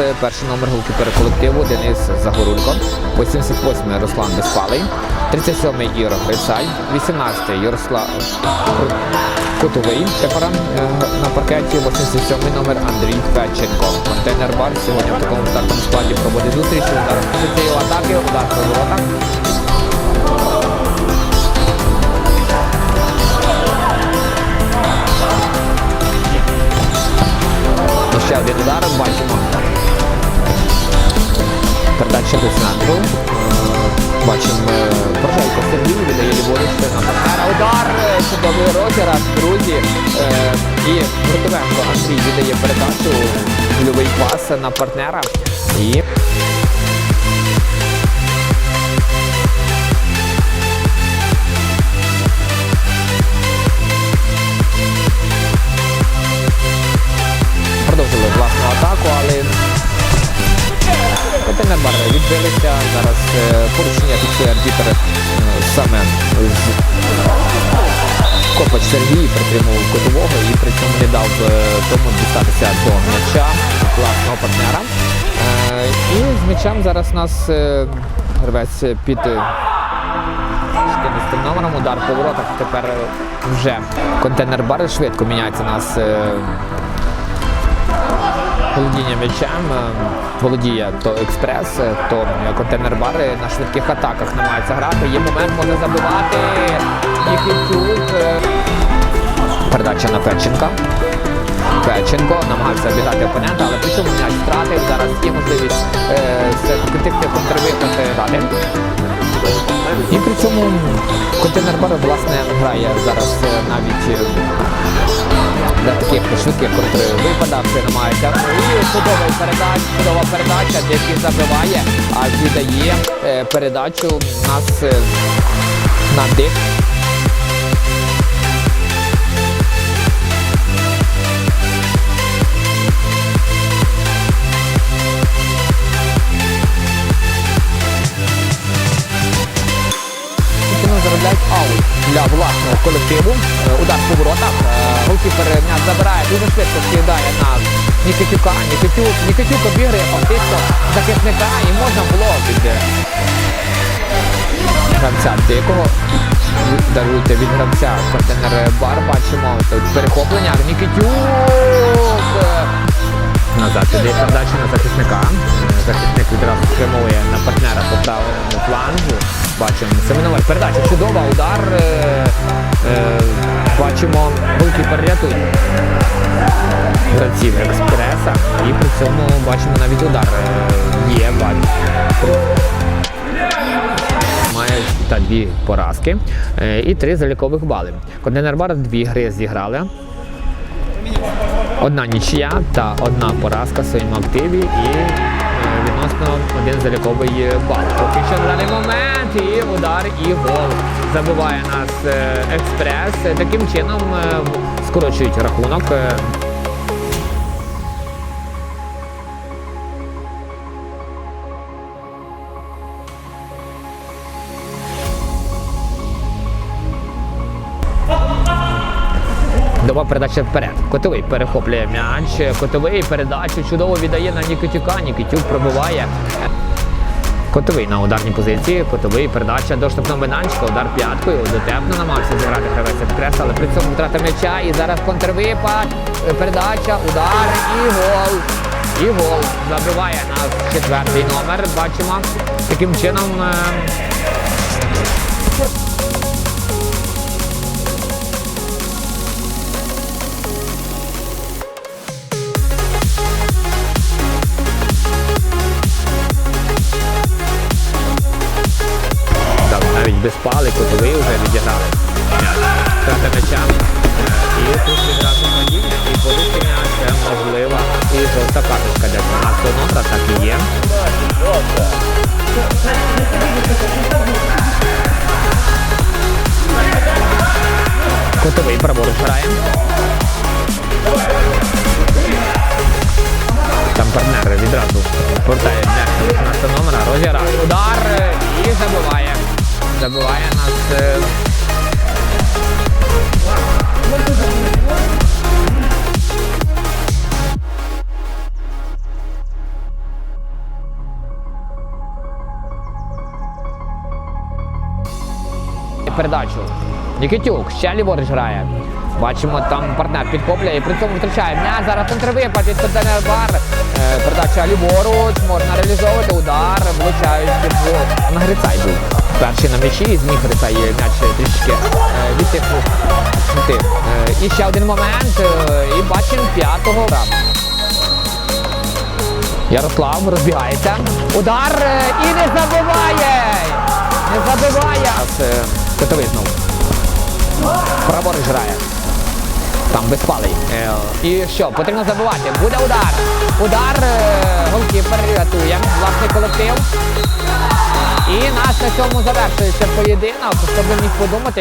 Це перший номер голкіпера колективу Денис Загорулько, 88-й Руслан Безпалий, 37-й Ігор Грицай, 18-й Ярослав Кутовий тепер е, на паркеті, 87-й номер Андрій Федченко. Контейнер бар сьогодні в такому стартовому складі проводить зустріч. Удар позицією атаки, удар по. Ще один удар, бачимо. Передача до центру. Бачимо е, Сергій віддає ліворуч на партнера. Удар, е, чудовий розіграш, друзі. Е, І Грудовенко Андрій віддає передачу, гольовий пас на партнера. І Контейнер. Зараз е, порушення фіксує арбітер е, саме з Копач Сергій притримував котового і при цьому не дав е, тому дістатися до м'яча класного партнера. І з м'ячем зараз нас гравець під 14 номером удар по воротах. Тепер вже контейнер бар швидко міняється нас. Володіння м'ячем, е, володіє то експрес, е, то е, контейнер-бари на швидких атаках намагається грати. Є момент, може забивати. Е, Передача на Федченка. Федченко намагався обіграти опонента, але при цьому м'яч втратив. Зараз є можливість все-таки контрвихати грати. І при цьому контейнер-бар власне грає зараз навіть для таких швидких випадав, це намагається. І чудова передача, чудова передача, який забиває, а віддає е, передачу нас е, на дик. Заробляють для власного колективу. Е, Удар по воротах. Е, Голкіпер м'яч забирає, дуже швидко скидає на Нікітюка. Нікітюк, Нікітюк обіграє фактично захисника і можна було від е, гравця дикого. Даруйте від гравця контейнер бар. Бачимо тут перехоплення. Нікітюк. е, Назад іде передача на захисника. Е, Захисник відразу спрямує на партнера по правому флангу. Бачимо Семеновий передача чудова, удар. Е, е, бачимо голкіпер рятує гравців експреса. І при цьому бачимо навіть удар. Е, є, бачимо. Має та дві поразки е, і три залікових бали. Контейнер бар дві гри зіграли. Одна нічия та одна поразка в своєму активі і е, відносно один заліковий бал. Поки що на даний момент і удар, і гол. Забиває нас е, експрес. Таким чином е, скорочують рахунок. Е, передача вперед. Котовий перехоплює м'яч. Котовий передачу чудово віддає на Нікітюка. Нікітюк пробиває. Котовий на ударній позиції. Котовий передача до штрафного майданчика. Удар п'яткою. Дотепно намагався зіграти гравець експрес, але при цьому втрата м'яча. І зараз контрвипад. Передача, удар і гол. І гол. Забиває нас четвертий номер. Бачимо. Таким чином. Без пали, котовий вже відіграли. М'яча. І тут відразу падіння, і порушення це можлива. І жовта карточка для 12 номера, так і є. Котовий праворуч грає. Там партнер відразу повертає до 16 номера, розіграє. Удар і забиває. Забиває нас. Е, передачу. Нікітюк ще ліворуч грає. Бачимо, там партнер підкопляє і при цьому втрачає. Не, зараз контрвипад від контейнер-бар. Е, передача ліворуч, можна реалізовувати удар, влучаючи в нагрицай був. Перший на м'ячі, зміг Грицай м'яч трішки е, відтихнути. Е, І ще один момент. е, І бачимо п'ятого. Ярослав розбігається. Удар і не забиває! Не забиває! Котовий знову. Праворуч грає. Там безпалий. І що, потрібно забивати. Буде удар. Удар голкіпер рятує власний колектив. І наш на цьому завершується поєдинок. Щоб би міг подумати,